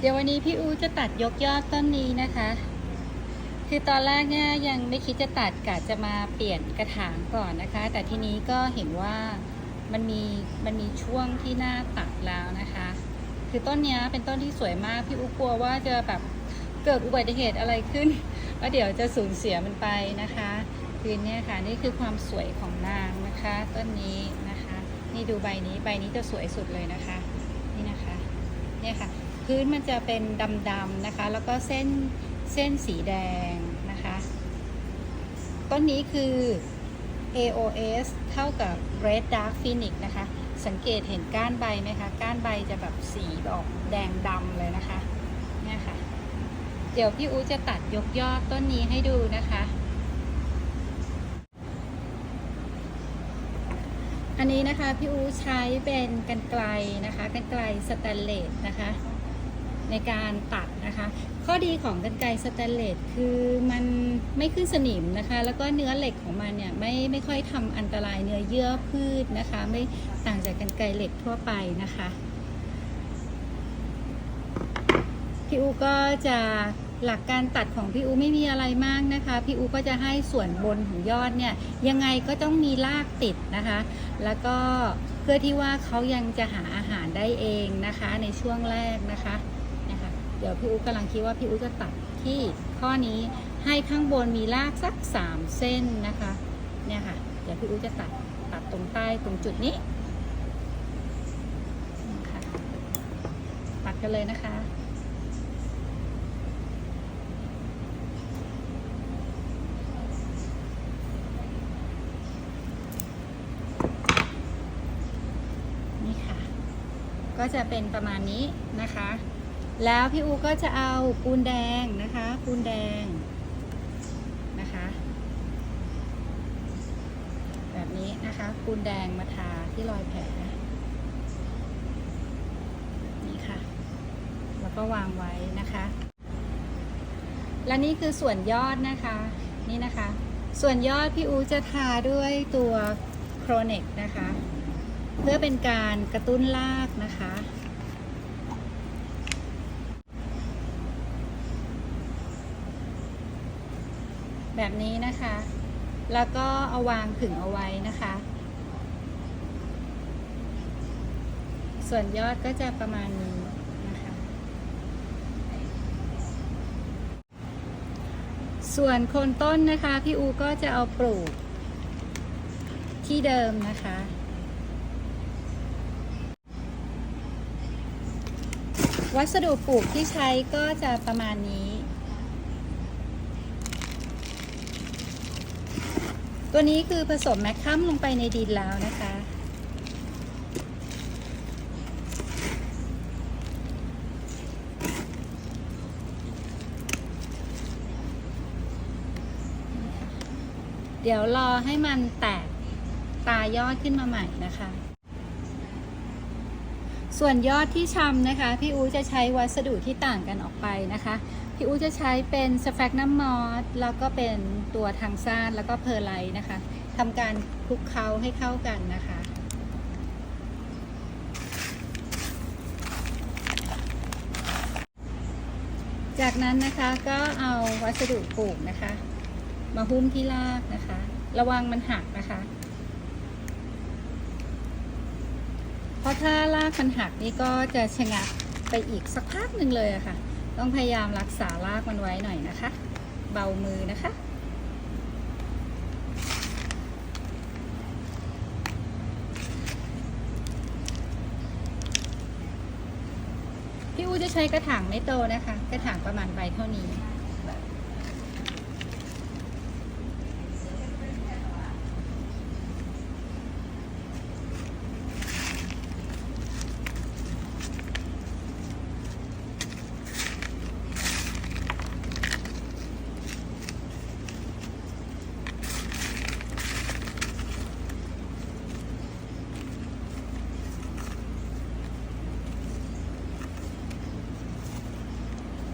เดี๋ยววันนี้พี่อูจะตัดยกยอดต้นนี้นะคะ คือตอนแรกเนี่ยยังไม่คิดจะตัดกะจะมาเปลี่ยนกระถางก่อนนะคะ แต่ทีนี้ก็เห็นว่ามันมีมันมีช่วงที่น่าตัดแล้วนะคะ คือต้นนี้เป็นต้นที่สวยมากพี่อูกลัวว่าจะแบบเกิดอุบัติเหตุอะไรขึ้นแล้วเดี๋ยวจะสูญเสียมันไปนะคะคือเนี่ยค่ะนี่คือความสวยของนางนะคะต้นนี้นะคะ นี่ดูใบนี้ใบนี้จะสวยสุดเลยนะคะ นี่นะคะเนี่ยค่ะ พื้นมันจะเป็นดำๆนะคะ แล้วก็เส้นเส้นสีแดงนะคะ ต้นนี้คือ AOS เท่ากับ Red Dark Phoenix นะคะ สังเกตเห็นก้านใบไหมคะ ก้านใบจะแบบสีออกแดงดำเลยนะคะ เนี่ยค่ะ เดี๋ยวพี่อูจะตัดยกยอดต้นนี้ให้ดูนะคะ อันนี้นะคะพี่อูใช้เป็นกันไกลนะคะ กันไกลสแตนเลสนะคะ ในการตัดนะคะ ข้อดีของกันไกรสแตนเลสคือมันไม่ขึ้นสนิมนะคะ แล้วก็เนื้อเหล็กของมันเนี่ยไม่ไม่ค่อยทำอันตรายเนื้อเยื่อพืชนะคะ ไม่ต่างจากกันไกรเหล็กทั่วไปนะคะพี่อูก็จะหลักการตัดของพี่อูไม่มีอะไรมากนะคะ พี่อูก็จะให้ส่วนบนของยอดเนี่ยยังไงก็ต้องมีรากติดนะคะ แล้วก็เพื่อที่ว่าเขายังจะหาอาหารได้เองนะคะในช่วงแรกนะคะ เดี๋ยวพี่อูกำลังคิดว่าพี่อูจะตัดที่ข้อนี้ให้ข้างบนมีรากสักสามเส้นนะคะเนี่ยค่ะ เดี๋ยวพี่อูจะตัดตัดตรงใต้ตรงจุดนี้นะคะตัดกันเลยนะคะนี่ค่ะก็จะเป็นประมาณนี้นะคะ แล้วพี่อูก็จะเอาปูนแดงนะคะ ปูนแดงนะคะ แบบนี้นะคะ ปูนแดงมาทาที่รอยแผลนี่ค่ะ แล้วก็วางไว้นะคะ และนี่คือส่วนยอดนะคะ นี่นะคะ ส่วนยอดพี่อูจะทาด้วยตัวโครเนกนะคะ เพื่อเป็นการกระตุ้นรากนะคะ แบบนี้นะคะ แล้วก็เอาวางผึ่งเอาไว้นะคะ ส่วนยอดก็จะประมาณนี้นะคะ ส่วนโคนต้นนะคะ พี่อูก็จะเอาปลูกที่เดิมนะคะวัสดุปลูกที่ใช้ก็จะประมาณนี้ ตัวนี้คือผสมแมคคัมลงไปในดินแล้วนะคะ เดี๋ยวรอให้มันแตกตายอดขึ้นมาใหม่นะคะ ส่วนยอดที่ชำนะคะ พี่อูจะใช้วัสดุที่ต่างกันออกไปนะคะ พี่อูจะใช้เป็นสแฟกน้ำมอสแล้วก็เป็นตัวทางซ่านแล้วก็เพอร์ไลนะคะทำการคลุกเคล้าให้เข้ากันนะคะจากนั้นนะคะก็เอาวัสดุปลูกนะคะ มาหุ้มที่รากนะคะ ระวังมันหักนะคะ เพ ราะถ้ารากมันหักนี่ก็จะชะงักไปอีกสักพักหนึ่งเลยอะค่ะ ต้องพยายามรักษารากมันไว้หน่อยนะคะ เบามือนะคะพี่อูจะใช้กระถางไม่โตนะคะ กระถางประมาณใบเท่านี้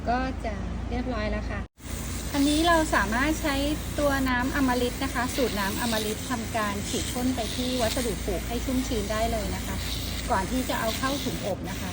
ก็จะเรียบร้อยแล้วค่ะ อันนี้เราสามารถใช้ตัวน้ำอมฤตนะคะ สูตรน้ำอมฤตทำการฉีดพ่นไปที่วัสดุปลูกให้ชุ่มชื้นได้เลยนะคะ ก่อนที่จะเอาเข้าถุงอบนะคะ